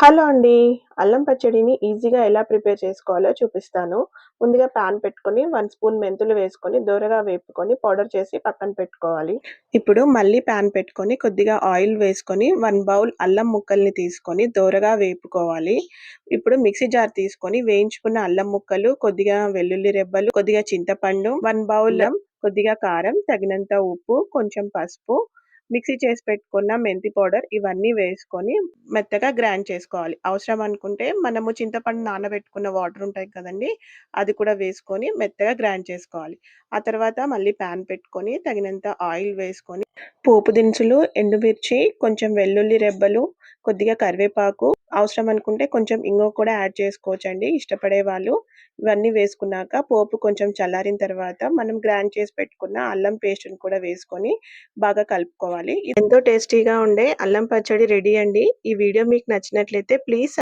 Hello అండి. అల్లం పచ్చడిని ఈజీగా ఎలా ప్రిపేర్ చేసుకోవాలో చూపిస్తాను. ముందుగా పాన్ పెట్టుకొని 1 స్పూన్ మెంతులు వేసుకొని దోరగా వేపుకొని పౌడర్ చేసి పక్కన పెట్టుకోవాలి. ఇప్పుడు మళ్ళీ పాన్ పెట్టుకొని కొద్దిగా ఆయిల్ వేసుకొని 1 బౌల్ అల్లం ముక్కల్ని తీసుకొని దోరగా వేపుకోవాలి. ఇప్పుడు మిక్సీ జార్ తీసుకొని వేయించుకున్న అల్లం ముక్కలు, కొద్దిగా వెల్లుల్లి రెబ్బలు, కొద్దిగా చింతపండు, 1 బౌల్ కొద్దిగా కారం, తగినంత ఉప్పు, కొంచెం పసుపు, మిక్సీ చేసి పెట్టుకున్న మెంతి పౌడర్ ఇవన్నీ వేసుకొని మెత్తగా గ్రైండ్ చేసుకోవాలి. అవసరం అనుకుంటే మనము చింతపండు నానబెట్టుకున్న వాటర్ ఉంటాయి కదండీ! అది కూడా వేసుకొని మెత్తగా గ్రైండ్ చేసుకోవాలి. ఆ తర్వాత మళ్ళీ పాన్ పెట్టుకొని తగినంత ఆయిల్ వేసుకొని పోపు దినుసులు, ఎండుమిర్చి, కొంచెం వెల్లుల్లి రెబ్బలు, కొద్దిగా కరివేపాకు, అవసరం అనుకుంటే కొంచెం ఇంగో కూడా యాడ్ చేసుకోవచ్చండి ఇష్టపడే వాళ్ళు. ఇవన్నీ వేసుకున్నాక పోపు కొంచెం చల్లారిన తర్వాత మనం గ్రైండ్ చేసి పెట్టుకున్న అల్లం పేస్ట్‌ని కూడా వేసుకొని బాగా కలుపుకోవాలి. ఎంతో టేస్టీగా ఉండే అల్లం పచ్చడి రెడీ అండి. ఈ వీడియో మీకు నచ్చినట్లయితే ప్లీజ్